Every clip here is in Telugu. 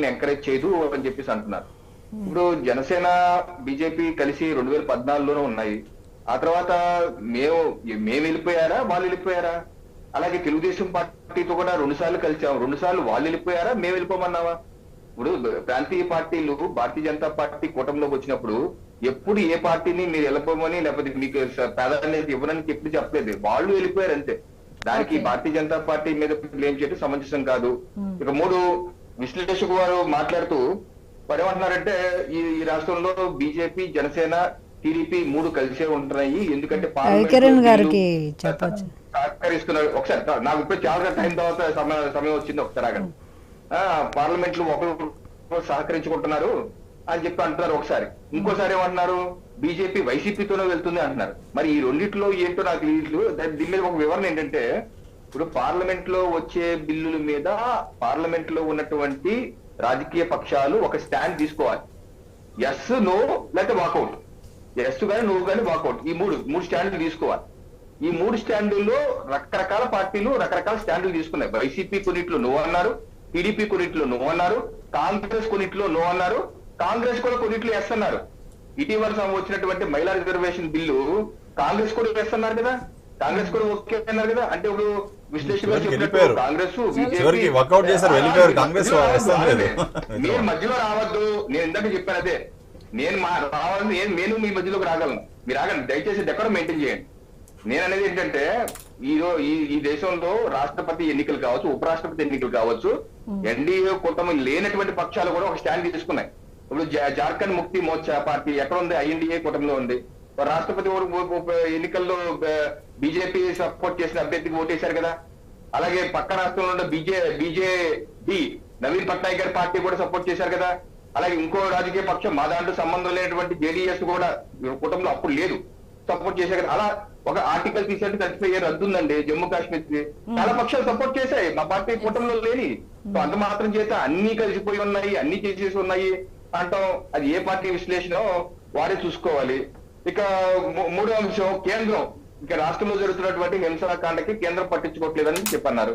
ఎంకరేజ్ చేయదు అని చెప్పేసి అంటున్నారు. ఇప్పుడు జనసేన బీజేపీ కలిసి రెండు వేల పద్నాలుగులోనే ఉన్నాయి. ఆ తర్వాత మేము మేము వెళ్ళిపోయారా? వాళ్ళు వెళ్ళిపోయారా? అలాగే తెలుగుదేశం పార్టీతో కూడా రెండు సార్లు కలిసాం. రెండు సార్లు వాళ్ళు వెళ్ళిపోయారా? మేము వెళ్ళిపోమన్నావా? ఇప్పుడు ప్రాంతీయ పార్టీలు భారతీయ జనతా పార్టీ కూటమిలోకి వచ్చినప్పుడు ఎప్పుడు ఏ పార్టీని మీరు వెళ్ళిపోమని లేకపోతే మీకు ప్రాధాన్యత ఇవ్వడానికి ఎప్పుడు చెప్పలేదు. వాళ్ళు వెళ్ళిపోయారు అంతే. దానికి. భారతీయ జనతా పార్టీ మీద బ్లేమ్ చేయడం సమంజసం కాదు. ఇక మూడు విశ్లేషకు వారు మాట్లాడుతూ వారు ఏమంటున్నారంటే ఈ రాష్ట్రంలో బీజేపీ జనసేన టీడీపీ మూడు కలిసే ఉంటున్నాయి. ఎందుకంటే గారికి చెప్పొచ్చు. సహకరిస్తున్నారు. ఒకసారి నాకు ఇప్పుడు చాలా టైం తర్వాత సమయం వచ్చింది ఒకసారి ఆ, పార్లమెంట్లో ఒకరు సహకరించుకుంటున్నారు అని చెప్పి అంటున్నారు ఒకసారి. ఇంకోసారి ఏమంటున్నారు? బీజేపీ వైసీపీతోనే వెళ్తుంది అంటున్నారు. మరి ఈ రెండిట్లో ఏంటో నాకు తెలియదు దీని మీద ఒక వివరణ ఏంటంటే ఇప్పుడు పార్లమెంట్లో వచ్చే బిల్లుల మీద పార్లమెంట్లో ఉన్నటువంటి రాజకీయ పక్షాలు ఒక స్టాండ్ తీసుకోవాలి. ఎస్ నో లేకపోతే వాకౌట్ ఎస్ కానీ నువ్వు కానీ వాకౌట్ ఈ మూడు మూడు స్టాండ్లు తీసుకోవాలి. ఈ మూడు స్టాండుల్లో రకరకాల పార్టీలు రకరకాల స్టాండ్లు తీసుకున్నాయి. వైసీపీ కొన్నిట్లో నువ్వు అన్నారు టీడీపీ కొన్నిట్లో నువ్వు అన్నారు కాంగ్రెస్ కొన్నిట్లో నువ్వు అన్నారు కాంగ్రెస్ కూడా కొన్నిట్లో ఎస్ అన్నారు. ఇటీవల వచ్చినటువంటి మహిళా రిజర్వేషన్ బిల్లు కాంగ్రెస్ కూడా ఎస్ అన్నారు కదా. కాంగ్రెస్ కూడా ఓకే అన్నారు కదా. అంటే ఇప్పుడు చివరికి వెళ్ళిపోయారు. workout చేశారు, వెళ్ళిపోయారు. కాంగ్రెస్ మధ్యలో వస్తాం లేదు. మీరు మధ్యలో రావద్దు. నేను ఇందాక చెప్పాను అదే. నేను మా రావాలని నేను నేను మీ మధ్యలోకి రాగలను. మీరు ఆగండి. దయచేసి డెకరం మెయింటైన్ చేయండి. నేను అనేది ఏంటంటే ఈ ఈ దేశంలో రాష్ట్రపతి ఎన్నికలు కావచ్చు ఉపరాష్ట్రపతి ఎన్నికలు కావచ్చు ఎన్డీఏ కూటమి లేనటువంటి పక్షాలు కూడా ఒక స్టాండ్ తీసుకున్నాయి. ఇప్పుడు జా- జార్ఖండ్ ముక్తి మోర్చా పార్టీ ఎక్కడ ఉంది? ఐఎన్డీఏ కూటమిలో ఉంది. రాష్ట్రపతి ఎన్నికల్లో బీజేపీ సపోర్ట్ చేసిన అభ్యర్థికి ఓటేశారు కదా. అలాగే పక్క రాష్ట్రంలో ఉన్న బీజే బీజేడి నవీన్ పట్నాయక్ గారి పార్టీ కూడా సపోర్ట్ చేశారు కదా. అలాగే ఇంకో రాజకీయ పక్షం మా దాంట్లో సంబంధం లేనటువంటి జేడీఎస్ కూడా కుటుంబంలో అప్పుడు లేదు. సపోర్ట్ చేశారు కదా. అలా ఒక ఆర్టికల్ తీసేట్టు థర్టీ ఫైవ్ ఇయర్ రద్దుందండి జమ్మూ కాశ్మీర్కి చాలా పక్షాలు సపోర్ట్ చేశాయి. మా పార్టీ కూటమిలో లేని. సో అంత మాత్రం చేత అన్ని కలిసిపోయి ఉన్నాయి అన్ని చేసేసి ఉన్నాయి అంటాం. అది ఏ పార్టీ విశ్లేషణ వారే చూసుకోవాలి. ఇక మూడో అంశం కేంద్రం. ఇక రాష్ట్రంలో జరుగుతున్నటువంటి హింసాకాండకి కేంద్రం పట్టించుకోవట్లేదని చెప్పన్నారు.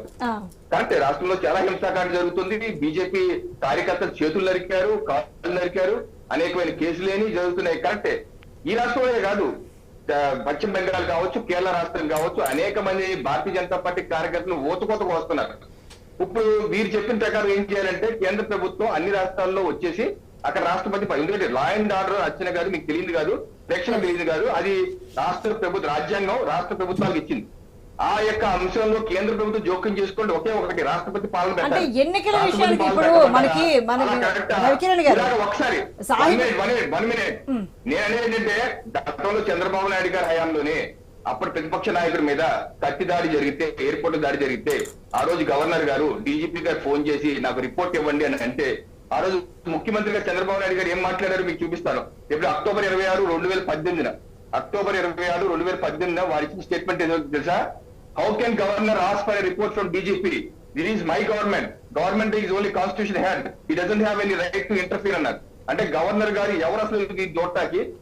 కరెక్టే రాష్ట్రంలో చాలా హింసాకాండ జరుగుతుంది. బీజేపీ కార్యకర్తలు చేతులు నరికారు కాళ్ళు నరికారు అనేకమైన కేసులేని జరుగుతున్నాయి. కరెక్టే. ఈ రాష్ట్రంలోనే కాదు పశ్చిమ బెంగాల్ కావచ్చు కేరళ రాష్ట్రం కావచ్చు అనేక మంది భారతీయ జనతా పార్టీ కార్యకర్తలు ఓతుకోతకు వస్తున్నారు. ఇప్పుడు వీరు చెప్పిన ప్రకారం ఏం చేయాలంటే కేంద్ర ప్రభుత్వం అన్ని రాష్ట్రాల్లో వచ్చేసి అక్కడ రాష్ట్రపతి ఎందుకంటే లా అండ్ ఆర్డర్ వచ్చిన కాదు మీకు తెలియదు కాదు ప్రేక్షణ తెలియదు కాదు అది రాష్ట్ర ప్రభుత్వ రాజ్యాంగం రాష్ట్ర ప్రభుత్వాలకు ఇచ్చింది. ఆ యొక్క అంశంలో కేంద్ర ప్రభుత్వం జోక్యం చేసుకోండి ఒకే ఒకటి రాష్ట్రపతి పాలన అంటే. ఎన్నికల విషయానికి ఇప్పుడు మనకి గారు ఒకసారి వన్ మినిట్ నేను అనేది ఏంటంటే గతంలో చంద్రబాబు నాయుడు గారి హయాంలోనే అప్పటి ప్రతిపక్ష నాయకుడి మీద కత్తి దాడి జరిగితే ఎయిర్పోర్ట్ దాడి జరిగితే ఆ రోజు గవర్నర్ గారు డీజీపీ గారు ఫోన్ చేసి నాకు రిపోర్ట్ ఇవ్వండి అని అంటే ఆ రోజు ముఖ్యమంత్రి చంద్రబాబు నాయుడు గారు ఏం మాట్లాడారు మీకు చూపిస్తాను. ఇప్పుడు అక్టోబర్ ఇరవై ఆరు రెండు వేల పద్దెనిమిదిన. అక్టోబర్ ఇరవై ఆరు రెండు వేల పద్దెనిమిదిన వారి ఇచ్చిన స్టేట్మెంట్ ఏదో తెలుసా? How can governor ask for report from DGP this is my government government is only constitution hand he doesn't have any right to interfere అన్నారు. అంటే గవర్నర్ గారు ఎవరు అసలు ఈ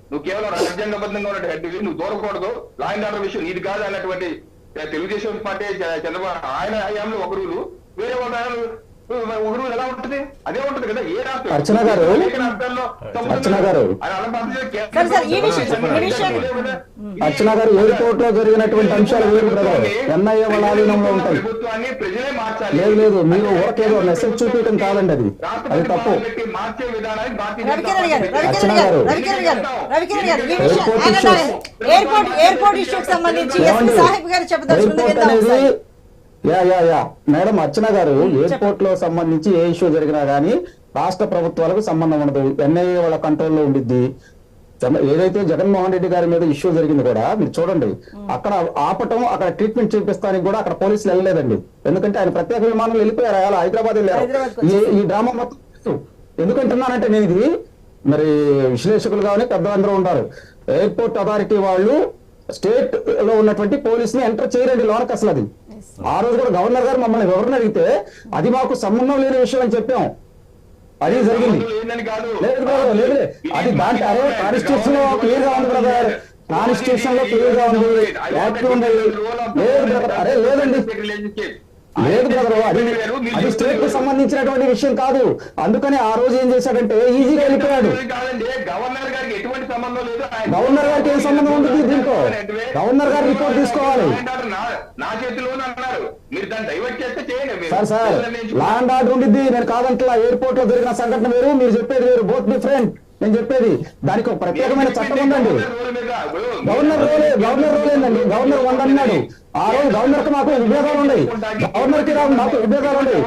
నువ్వు కేవలం రాజ్యాంగబద్ధంగా ఉన్న హెడ్ నువ్వు దూరకూడదు. లా అండ్ ఆర్డర్ విషయం ఇది కాదు అన్నటువంటి తెలుగుదేశం పార్టీ చంద్రబాబు ఆయన హయాంలో ఒక రూలు వేరే ఒక హయాంలో ఒక రూల్ ఎలా ఉంటుంది? అదే ఉంటుంది కదా ఏ రాష్ట్రం? అర్చన గారు. అర్చన గారు. కదా. అర్చన గారు ఎయిర్పోర్ట్లో జరిగినటువంటి అంశాలు వేరు బ్రదర్ ఎన్ఐఏ వాళ్ళ ఆధీనంలో ఉంటాయి. ప్రభుత్వాన్ని ప్రజలే మార్చాలి. లేదు లేదు మీరు ఓకేదో మెసేజ్ చూపించడం కాదండి అది. అది తప్పు. అర్చన గారు ఎయిర్పోర్ట్. ఎయిర్పోర్ట్ ఇష్యూకి సంబంధించి ఎస్పీ ఏమండి? సాహిబ్ గారు చెప్పదలుచుకుంది ఎయిర్పోర్ట్ విందాం అనేది ఒకసారి. Yeah yeah yeah. Madam Archana గారు ఎయిర్పోర్ట్లో సంబంధించి ఏ ఇష్యూ జరిగినా గానీ రాష్ట్ర ప్రభుత్వాలకు సంబంధం ఉండదు. ఎన్ఐఏ వాళ్ళ కంట్రోల్లో ఉండిద్ది. ఏదైతే జగన్మోహన్ రెడ్డి గారి మీద ఇష్యూ జరిగింది కూడా మీరు చూడండి. అక్కడ ఆపటం అక్కడ ట్రీట్మెంట్ చూపిస్తానికి కూడా అక్కడ పోలీసులు వెళ్ళలేదండి. ఎందుకంటే ఆయన ప్రత్యేక విమానంలో వెళ్ళిపోయారు అలా హైదరాబాద్ వెళ్ళారు. ఈ- డ్రామా మొత్తం. ఎందుకంటున్నానంటే నేను ఇది మరి విశ్లేషకులు కానీ పెద్దలందరూ ఉంటారు. ఎయిర్పోర్ట్ అథారిటీ వాళ్ళు స్టేట్లో ఉన్నటువంటి పోలీస్ని ఎంటర్ చేయరండి లోనకి అసలు అది ఆ రోజు కూడా గవర్నర్ గారు మమ్మల్ని వివరణ అడిగితే అది మాకు సంబంధం లేని విషయం అని చెప్పాం. అది జరిగింది. లేదు బ్రదర్ లేదు. అది దాంట్లో అరే కాన్స్టిట్యూషన్లో క్లియర్గా ఉంది బ్రదర్. కాన్స్టిట్యూషన్లో క్లియర్గా ఉంది. యాక్ట్ ఉంది. లేదు. బ్రదర్ అరే లేదండి. లేదు బ్రదర్ అది అది స్టేట్కు సంబంధించినటువంటి విషయం కాదు. అందుకని ఆ రోజు ఏం చేశాడంటే ఈజీగా వెళ్ళిపోయాడు. గవర్నర్ గారికి గవర్నర్ గారికి ఏం సంబంధం ఉంటుంది దీంతో? గవర్నర్ గారు రిపోర్ట్ తీసుకోవాలి. నా- అన్నారు మీరు దాన్ని డైవర్ట్ చేస్తే చేయండి మీరు. సార్ సార్ ప్రజలు నిర్ణయించుకుంటారు. లా అండ్ ఆర్డర్ ఉండిద్ది నేను కాదంటలా ఎయిర్పోర్ట్లో జరిగిన సంఘటన వేరు మీరు చెప్పేది వేరు బోత్ డిఫరెంట్ నేను చెప్పేది దానికి ఒక ప్రత్యేకమైన చట్టం ఉందండి గవర్నర్ రోలే గవర్నర్ రోల్ ఏందండి? గవర్నర్ వంద అన్నాడు ఆ రోజు గవర్నర్కి మాకు విభేదాలు ఉన్నాయి. గవర్నర్కి మాకు విభేదాలు ఉన్నాయి.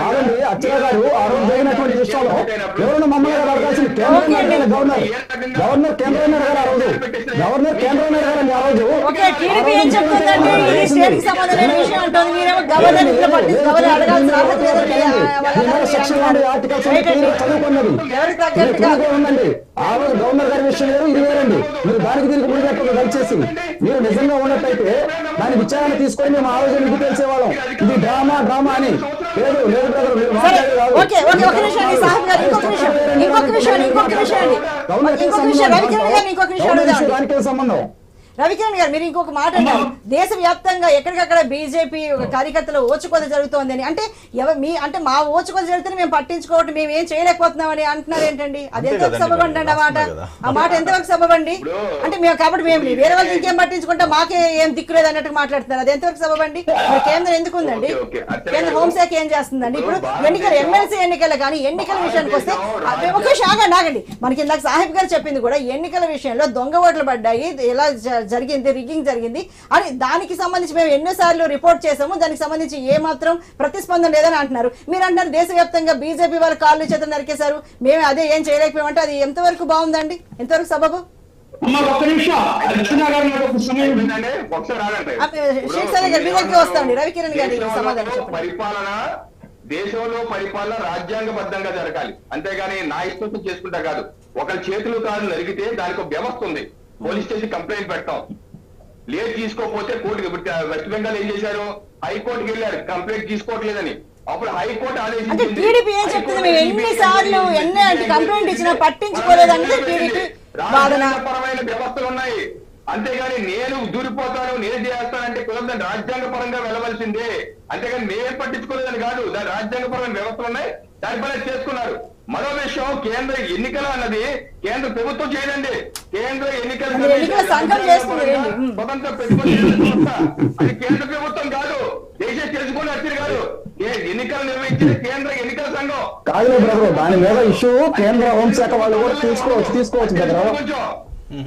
కాదండి అచ్చయ్య గారు ఆ రోజు జరిగినటువంటి విషయంలో ఎవరైనా మమ్మల్ని గారు అడగాల్సింది కేంద్రం గవర్నర్. గవర్నర్ కేంద్రం అడగాలి ఆ రోజు. గవర్నర్ కేంద్రం అడగాలండి ఆ రోజు. అడగాల్సిన సెక్షన్ ఆర్టికల్స్ చదువుకున్నది. ఉందండి. ఆ రోజు గవర్నర్ గారి విషయం వేరు ఇది వేరండి. మీరు దానికి దీనికి ముడిపెట్టదు దయచేసి మీరు నిజంగా ఉన్నట్టయితే దాని విచారణ తీసుకొని మేము ఆ రోజు మీకు తెలిసేవాళ్ళం. ఇది డ్రామా డ్రామా అని. లేదు లేదు గవర్నర్ దానికి సంబంధం? రవికిరణ్ గారు మీరు ఇంకొక మాట అన్నారు. దేశవ్యాప్తంగా ఎక్కడికక్కడ బీజేపీ కార్యకర్తలు ఓచుకోత జరుగుతోంది అని. అంటే ఎవ మీ అంటే మా ఓచుకోత జరిగితే మేము పట్టించుకోవటం మేము ఏం చేయలేకపోతున్నామని అంటున్నారు ఏంటండి? అది ఎంతవరకు సబబండి అండి ఆ మాట. ఆ మాట ఎంతవరకు సబబండి అంటే మేము కాబట్టి మేము వేరే వాళ్ళు ఇంకేం పట్టించుకుంటే మాకే ఏం దిక్కులేదు అన్నట్టు మాట్లాడుతున్నారు. అది ఎంతవరకు సబబండి కేంద్రం ఎందుకు ఉందండి? Okay, okay. అర్థం కేంద్ర కాదు. హోంశాఖ ఏం చేస్తుందండి? ఇప్పుడు ఎన్నికలు ఎమ్మెల్సీ ఎన్నికలు కానీ ఎన్నికల విషయానికి వస్తే ఒక ఆగండి ఆగండి. మనకి ఇందాక సాహిబ్ గారు చెప్పింది కూడా ఎన్నికల విషయంలో దొంగ ఓట్లు పడ్డాయి జ- జరిగింది రిగ్గింగ్ జరిగింది. అని దానికి సంబంధించి మేము ఎన్నోసార్లు రిపోర్ట్ చేసాము దానికి సంబంధించి ఏ మాత్రం ప్రతిస్పందన లేదని అంటున్నారు. మీరు అంటున్నారు దేశవ్యాప్తంగా బీజేపీ వాళ్ళ కాళ్ళు చేతులు నరికేశారు. మేము అదే ఏం చేయలేకపోయామంటే అది ఎంతవరకు బాగుందండి? ఎంతవరకు సబబు. పరిపాలన దేశంలో పరిపాలన రాజ్యాంగబద్ధంగా జరగాలి. అంతేగాని నా ఇష్టం చేసుకుంటా కాదు. ఒకరి చేతులు కాదు నరిగితే దానికి వ్యవస్థ ఉంది. పోలీస్ స్టేషన్ కంప్లైంట్ పెట్టాం లేట్ తీసుకోకపోతే ఇప్పుడు వెస్ట్ బెంగాల్ ఏం చేశారు? హైకోర్టుకి వెళ్ళారు. కంప్లైంట్ తీసుకోవట్లేదని. అప్పుడు హైకోర్టు అంటే ఆదేశించింది టీడీపీ ఏం చెప్తుంది? మేము ఎన్ని సార్లు ఎన్ని కంప్లైంట్ ఇచ్చినా పట్టించుకోలేదన్నది టీడీపీ వాదన. రాజ్యాంగపరమైన వ్యవస్థలు ఉన్నాయి. అంతేగాని నేను దూరిపోతాను నేను చేస్తానంటే కుదరదని రాజ్యాంగ పరంగా వెళ్ళవలసిందే. అంతేగాని మేమే పట్టించుకోలేదని కాదు. దాని రాజ్యాంగపరమైన వ్యవస్థలు ఉన్నాయి. దానిపైన చేసుకున్నారు. మరో విషయం కేంద్ర ఎన్నికలు అన్నది కేంద్ర ప్రభుత్వం చేయదండి కేంద్ర ఎన్నికల అది ఎన్నికల సంఘం చేస్తుంది రండి. ఉమ్. స్వతంత్ర. అది కేంద్ర ప్రభుత్వం కాదు దేశ తెలుసుకుని వచ్చారు కాదు ఏ- ఎన్నికలు నిర్వహించిన కేంద్ర ఎన్నికల సంఘం బ్రదర్ దాని మీద ఇష్యూ కేంద్ర హోంశాఖ వాళ్ళు కూడా తీసుకోవచ్చు తీసుకోవచ్చు బ్రదర్ కొంచెం